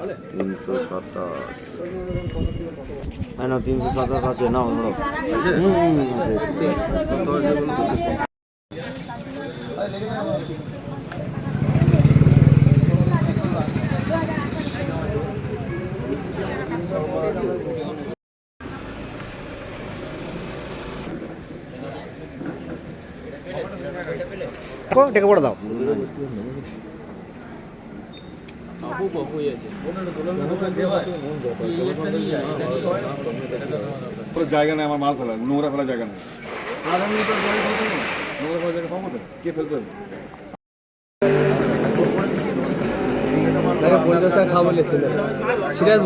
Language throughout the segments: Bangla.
তিনশো সাতাশ। হ্যাঁ না তিনশো সাতাশ আছে না? ডেকে পড়ে দাও। কোনো জায়গা নেই আমার মাল ফেলার নোংরা ফেলার জায়গা নেই। নোংরা ফেলার জায়গা পাবো কে ফেলতে হবে? পঞ্চাশ টাকা খাওয়া বলে সিরিয়াস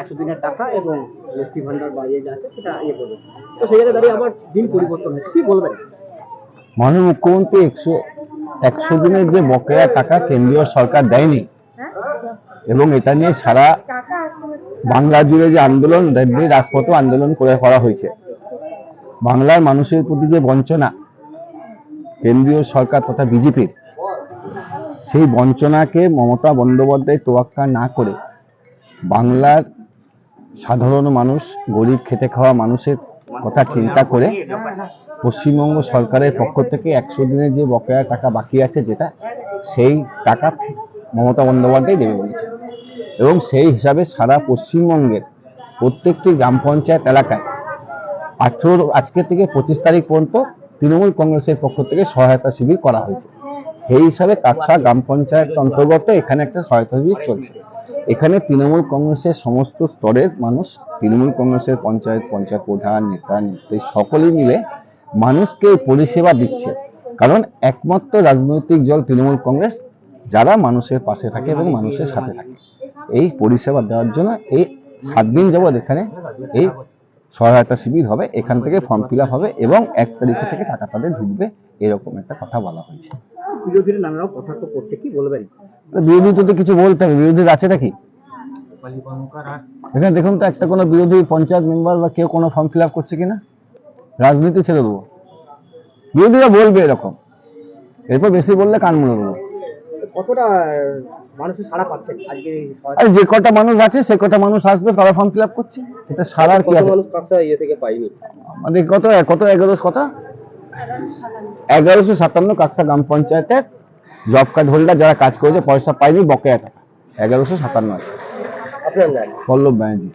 একশো দিনের টাকা এবং লক্ষ্মী ভান্ডার বা ইয়ে যা আছে সেটা ইয়ে করবে। তো সেই জায়গায় দাঁড়িয়ে আমার দিন পরিবর্তন হয়েছে। কি বলবেন? মাননীয় মুখ্যমন্ত্রী একশো একশো দিনের যে বকেয়া টাকা কেন্দ্রীয় সরকার দেয়নি এবং এটা নিয়ে সারা বাংলা জুড়ে যে আন্দোলন রাজপথ আন্দোলন করে করা হয়েছে। বাংলার মানুষের প্রতি যে বঞ্চনা কেন্দ্রীয় সরকার তথা বিজেপির, সেই বঞ্চনাকে মমতা বন্দ্যোপাধ্যায় তোয়াক্কা না করে বাংলার সাধারণ মানুষ, গরিব খেতে খাওয়া মানুষের কথা চিন্তা করে পশ্চিমবঙ্গ সরকারের পক্ষ থেকে একশো দিনের যে বকেয়া টাকা বাকি আছে যেটা, সেই টাকা মমতা বন্দ্যোপাধ্যায় দেবে বলেছে। এবং সেই হিসাবে সারা পশ্চিমবঙ্গের প্রত্যেকটি গ্রাম পঞ্চায়েত এলাকায় আঠেরো, আজকে থেকে পঁচিশ তারিখ পর্যন্ত তৃণমূল কংগ্রেসের পক্ষ থেকে সহায়তা শিবির করা হয়েছে। সেই হিসাবে কাকসা গ্রাম পঞ্চায়েত অন্তর্গত এখানে একটা সহায়তা শিবির চলছে। এখানে তৃণমূল কংগ্রেসের সমস্ত স্তরের মানুষ তৃণমূল কংগ্রেসের পঞ্চায়েত পঞ্চায়েত প্রধান নেতা নেত্রী সকলেই মিলে মানুষকে পরিষেবা দিচ্ছে। কারণ একমাত্র রাজনৈতিক দল তৃণমূল কংগ্রেস যারা মানুষের পাশে থাকে এবং মানুষের সাথে থাকে। এই পরিষেবা দেওয়ার জন্য এই সাত দিন যাবৎ এখানে এই সহায়তা শিবির হবে এখান থেকে ফর্ম ফিল হবে এবং এক তারিখ থেকে টাকা তাদের ঢুকবে এরকম একটা কথা বলা হয়েছে। বিরোধীরা নানারাও কটাক্ষ করছে কি বলবেন? বিরোধী তো কিছু বলতে হবে বিরোধী আছে নাকি? এখানে দেখুন তো একটা কোনো বিরোধী পঞ্চায়েত মেম্বার বা কেউ কোনো ফর্ম ফিল আপ করছে কিনা? রাজনীতি ছেড়ে দেবো। বিরোধীরা বলবে এরকম। এরপর বেশি বললে কান মুড়ে দেবো। কতটা মানুষের সাড়া পাচ্ছে আজকে আর যে কটা মানুষ আছে সে কটা মানুষ আসবে তারা ফর্ম ফিল আপ করছে? এটা সারার কি কত আছে? মানুষ কাকসা ইয়ে থেকে পাইনি আমাদের কত কত এগারোশো সাতান্ন কাকসা গ্রাম পঞ্চায়েতের জব কার্ড হোল্ডার যারা কাজ করেছে পয়সা পায়নি বকেয়া টাকা। এগারোশো সাতান্ন আছে। আপনার নাম পল্লব ব্যানার্জি